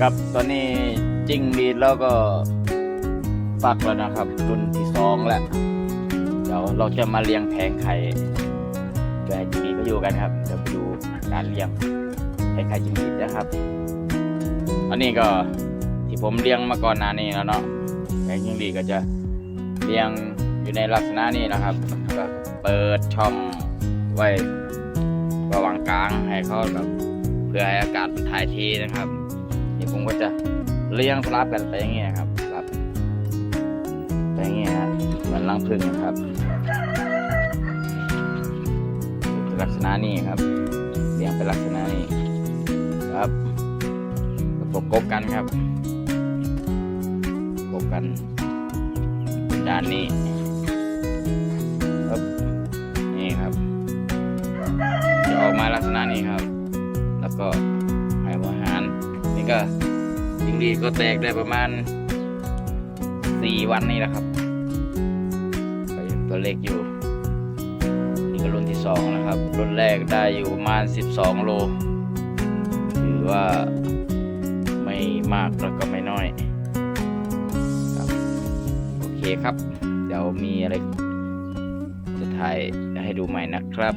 ครับตอนนี้จิ้งหรีดแล้วก็ฟักแล้วนะครับรุ่นที่สองแล้วเดี๋ยวเราจะมาเลี้ยงแผงไข่เพื่อให้จิ้งหรีดเขาอยู่กันครับเดี๋ยวไปดูการเลี้ยงแผงไข่จิ้งหรีนะครับ อันนี้ก็ที่ผมเลี้ยงมาก่อนหน้านี้แล้วเนาะแผงจิ้งหรีก็จะเลี้ยงอยู่ในลักษณะนี้นะครับก็เปิดช่องไว้ระหว่างกลางให้เขาแบบเพื่อให้อากาศมันถ่ายเทนะครับ นี่ผมก็จะเลี้ยงสลับกันไปอย่างเงี้ยครับสลับไปอย่างเงี้ยฮะเหมือนรังผึ้งนะครับลักษณะนี้ครับเลี้ยงเป็นลักษณะนี้ครับประกบกันครับประกบกันด้านนี้ครับนี่ครับ จะออกมาลักษณะนี้ครับ แล้วก็ ก็จิงรีก็แตกได้ประมาณสี่วันนี่แหละครับก็ยังตัวเล็กอยู่ นี่ก็รุ่นที่สองนะครับ รุ่นแรกได้อยู่ประมาณสิบสองโล ถือว่าไม่มากแล้วก็ไม่น้อยครับโอเคครับ เดี๋ยวมีอะไรจะถ่ายให้ดูใหม่นะครับ